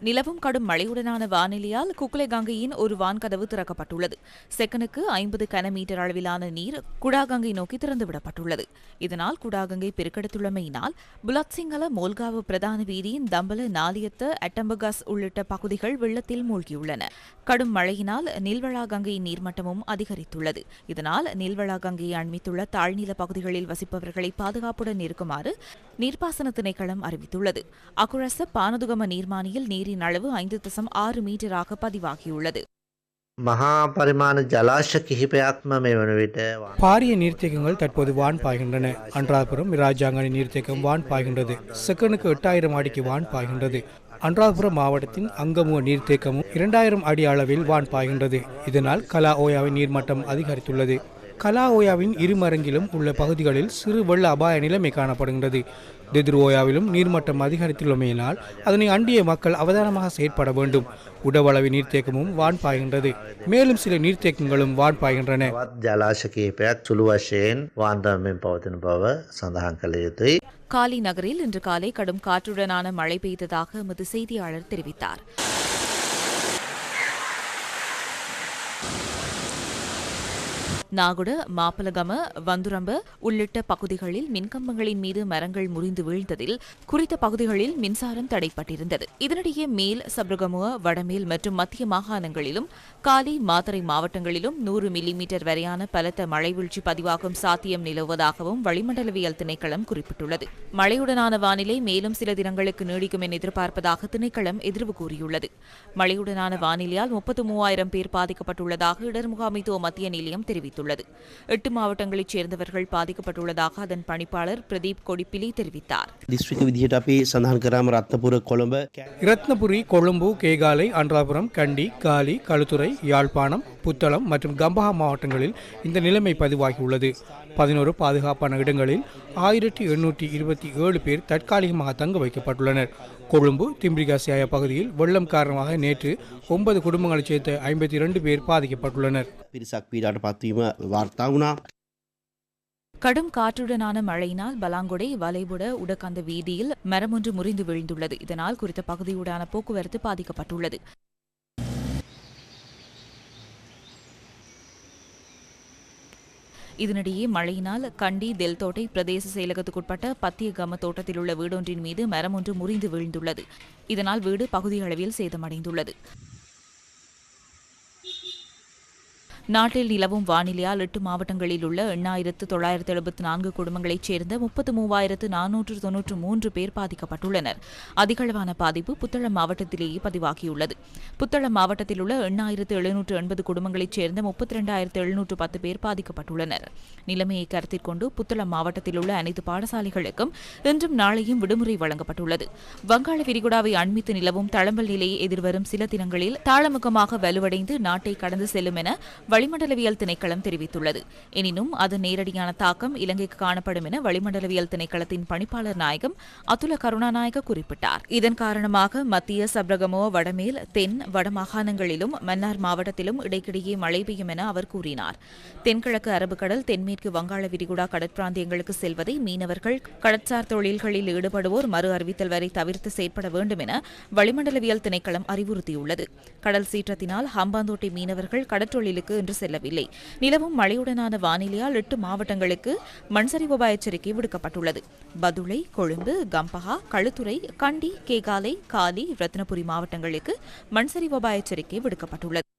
நிலவும் கடும் மழையுடனான வானிலையால் குக்லேகங்கையின் ஒரு வான்கதவு திறக்கப்பட்டுள்ளது. செகனுக்கு ஐம்பது கனமீட்டர் அளவிலான நீர் குடாகங்கை நோக்கி திறந்துவிடப்பட்டுள்ளது. இதனால் குடாகங்கை பெருக்கெடுத்துள்ளமையினால் புலத்சிங்கல மோல்காவு பிரதான வீதியின் தம்பல நாலியத்த அட்டம்பகாஸ் உள்ளிட்ட பகுதிகள் வெள்ளத்தில் மூழ்கியுள்ளன. கடும் மழையினால் நீல்வளா கங்கையின் நீர்மட்டமும் அதிகரித்துள்ளது. இதனால் நீல்வளா கங்கையை அண்மித்துள்ள தாழ்நில பகுதிகளில் வசிப்பவர்களை பாதுகாப்புடன் இருக்குமாறு நீர்ப்பாசன திணைக்களம் அறிவித்துள்ளது. அக்குரச பானதுகம நீர்மானியில் நீரின் அளவு ஐந்து தசம் ஆறு மீட்டராக பதிவாகியுள்ளது. மகாபரிமாண ஜலாஷ கிஹிபயாத்ம பாரிய நீர்த்தேக்கங்கள் தற்போது வான் பாய்கின்றன. அன்றாபுரம் ராஜாங்கனி நீர்த்தேக்கம் வான் பாய்கின்றது. செகண்டுக்கு எட்டாயிரம் அடிக்கு வான் பாய்கின்றது. அன்றாபுரம் மாவட்டத்தின் அங்கமுக நீர்த்தேக்கமும் இரண்டாயிரம் அடி அளவில் வான் பாய்கின்றது. இதனால் கலா ஓயாவின் நீர்மட்டம் அதிகரித்துள்ளது. கலாஓயாவின் இரு மரங்கிலும் உள்ள பகுதிகளில் சிறு வெள்ள அபாய நிலைமை காணப்படுகின்றது. தெதுர்வோயாவிலும் நீர்மட்டம் அதிகரித்துள்ளமையினால் அதனை அண்டிய மக்கள் அவதானமாக செயற்பட வேண்டும். உடவளவி நீர்த்தேக்கமும் வான் பாய்கின்றது. மேலும் சில நீர்த்தேக்கங்களும் வான் பாய்கின்றன. காலி நகரில் இன்று காலை கடும் காற்றுடனான மழை பெய்ததாக எமது செய்தியாளர் தெரிவித்தார். நாகுட மாப்பலகம வந்துரம்ப உள்ளிட்ட பகுதிகளில் மின்கம்பங்களின் மீது மரங்கள் முறிந்து வீழ்ந்ததில் குறித்த பகுதிகளில் மின்சாரம் தடைப்பட்டிருந்தது. இதனிடையே மேல் சப்ரகமுவ வடமேல் மற்றும் மத்திய மாகாணங்களிலும் காலி மாத்தறை மாவட்டங்களிலும் நூறு மில்லிமீட்டர் வரையான பலத்த மழை வீழ்ச்சி பதிவாகும் சாத்தியம் நிலவுவதாகவும் வளிமண்டலவியல் திணைக்களம் குறிப்பிட்டுள்ளது. மழையுடனான வானிலை மேலும் சில தினங்களுக்கு நீடிக்கும் என எதிர்பார்ப்பதாக திணைக்களம் எதிர்வு கூறியுள்ளது. மழையுடனான வானிலையால் முப்பத்து மூவாயிரம் பேர் பாதிக்கப்பட்டுள்ளதாக இடர் முகாமைத்துவ மத்திய நிலையம் தெரிவித்துள்ளது. எட்டு மாவட்டங்களைச் சேர்ந்தவர்கள் பாதிக்கப்பட்டுள்ளதாக அதன் பணிப்பாளர் பிரதீப் கொடிப்பிலி தெரிவித்தார். ரத்னபுரி கொழும்பு. கேகாலை அன்றாபுரம் கண்டி காலி களுத்துறை யாழ்ப்பாணம் புத்தளம் மற்றும் கம்பஹா மாவட்டங்களில் இந்த நிலைமை பதிவாகியுள்ளது. பதினோரு பாதுகாப்பான இடங்களில் ஆயிரத்தி எண்ணூற்றி இருபத்தி ஏழு பேர் தற்காலிகமாக தங்க வைக்கப்பட்டுள்ளனர். கொழும்பு திம்பிரிகாசியாய பகுதியில் வெள்ளம் காரணமாக நேற்று ஒன்பது குடும்பங்களைச் சேர்ந்த ஐம்பத்தி இரண்டு பேர் பாதிக்கப்பட்டுள்ளனர். கடும் காற்றுடனான மழையினால் பலாங்குடை வளைவுட உடக்கந்த வீதியில் மரமொன்று முறிந்து விழுந்துள்ளது. இதனால் குறித்த பகுதியுடான போக்குவரத்து பாதிக்கப்பட்டுள்ளது. இதனிடையே மழையினால் கண்டி தெல்தோட்டை பிரதேச செயலகத்துக்குட்பட்ட பத்திய கம தோட்டத்தில் உள்ள வீடொன்றின் மீது மரம் ஒன்று முறிந்து வீழ்ந்துள்ளது. இதனால் வீடு பகுதியளவில் சேதமடைந்துள்ளது. நாட்டில் நிலவும் வானிலையால் எட்டு மாவட்டங்களில் உள்ள எண்ணாயிரத்து தொள்ளாயிரத்து எழுபத்து நான்கு குடும்பங்களைச் சேர்ந்த முப்பத்து மூவாயிரத்து நானூற்று தொன்னூற்று மூன்று பேர் பாதிக்கப்பட்டுள்ளனர். அதிகளவான பாதிப்பு புத்தளம் மாவட்டத்திலேயே பதிவாகியுள்ளது. புத்தளம் மாவட்டத்தில் உள்ள எண்ணாயிரத்து எழுநூற்று எண்பது குடும்பங்களைச் சேர்ந்த முப்பத்தி இரண்டாயிரத்து எழுநூற்று பத்து பேர் பாதிக்கப்பட்டுள்ளனர். நிலைமையை கருத்தில் கொண்டு புத்தளம் மாவட்டத்தில் உள்ள அனைத்து பாடசாலைகளுக்கும் இன்றும் நாளையும் விடுமுறை வழங்கப்பட்டுள்ளது. வங்காள விரிகுடாவை அண்மித்து நிலவும் தளம்பல் நிலையை எதிர்வரும் சில தினங்களில் தாளமுகமாக வலுவடைந்து நாட்டை கடந்து செல்லும் என வளிமண்டலவியல் திணைக்களம் தெரிவித்துள்ளது. எனினும் அது நேரடியான தாக்கம் இலங்கைக்கு காணப்படும் என வளிமண்டலவியல் திணைக்களத்தின் பணிப்பாளர் நாயகம் அதுல கருணாநாயக குறிப்பிட்டார். இதன் காரணமாக மத்திய சப்ரகமோ வடமேல் தென் வடமாகாணங்களிலும் மன்னார் மாவட்டத்திலும் இடைக்கிடையே மழை பெய்யும் என அவர் கூறினார். தென்கிழக்கு அரபுக்கடல் தென்மேற்கு வங்காள விரிகுடா கடற்பிராந்தியங்களுக்கு செல்வதை மீனவர்கள் கடற்சார் தொழில்களில் ஈடுபடுவோர் மறு அறிவித்தல் வரை தவிர்த்து செயற்பட வேண்டும் என வளிமண்டலவியல் திணைக்களம் அறிவுறுத்தியுள்ளது. கடல் சீற்றத்தினால் ஹம்பாந்தோட்டை மீனவர்கள் கடற்றொழிலுக்கு சென்று செல்லவில்லை. நிலவும் மழையுடனான வானிலையால் எட்டு மாவட்டங்களுக்கு மண்சரிவு எச்சரிக்கை விடுக்கப்பட்டுள்ளது. பதுளை கொழும்பு கம்பஹா களுத்துறை கண்டி கேகாலை காலி ரத்னபுரி மாவட்டங்களுக்கு மண்சரிவு எச்சரிக்கை விடுக்கப்பட்டுள்ளது.